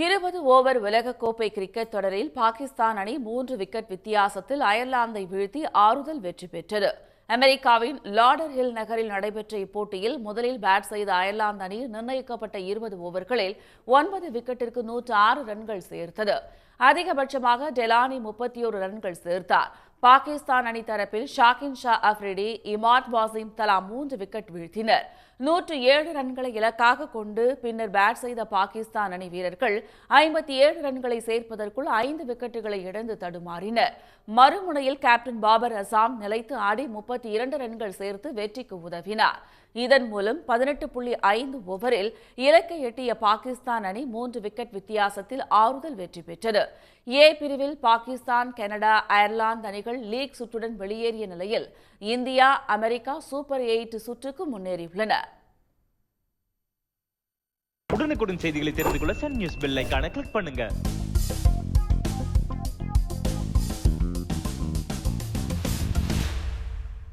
இருபது ஓவர் உலகக்கோப்பை கிரிக்கெட் தொடரில் பாகிஸ்தான் அணி மூன்று விக்கெட் வித்தியாசத்தில் அயர்லாந்தை வீழ்த்தி ஆறுதல் வெற்றி பெற்றது. அமெரிக்காவின் லாடர் ஹில் நகரில் நடைபெற்ற இப்போட்டியில் முதலில் பேட் செய்த அயர்லாந்து அணி நிர்ணயிக்கப்பட்ட இருபது ஓவர்களில் ஒன்பது விக்கெட்டிற்கு நூற்று ஆறு ரன்கள் சேர்த்தது. அதிகபட்சமாக டெலானி முப்பத்தி ஒரு ரன்கள் சேர்த்தார். பாகிஸ்தான் அணி தரப்பில் ஷாகின் ஷா அஃப்ரிடி இமாத் வாசிம் தலா மூன்று விக்கெட் வீழ்த்தினர். நூற்று ஏழு ரன்களை இலக்காக கொண்டு பின்னர் பேட் செய்த பாகிஸ்தான் அணி வீரர்கள் ஐம்பத்தி ஏழு ரன்களை சேர்ப்பதற்குள் ஐந்து விக்கெட்டுகளை இழந்து தடுமாறினர். மறுமுனையில் கேப்டன் பாபர் அசாம் நிலைத்து ஆடி முப்பத்தி இரண்டு ரன்கள் சேர்த்து வெற்றிக்கு உதவினார். இதன் மூலம் பதினெட்டு புள்ளி ஐந்து ஓவரில் இலக்கை எட்டிய பாகிஸ்தான் அணி மூன்று விக்கெட் வித்தியாசத்தில் ஆறுதல் வெற்றி பெற்றது. ஏ பிரிவில் பாகிஸ்தான் கனடா அயர்லாந்து அணிகள் லீக் சுற்றுடன் வெளியேறிய நிலையில் இந்தியா அமெரிக்கா சூப்பர் எயிட் சுற்றுக்கு முன்னேறியுள்ளன. உடனுக்குடன் செய்திகளை தெரிந்து கொள்ள சன் நியூஸ் பெல் கிளிக் பண்ணுங்க.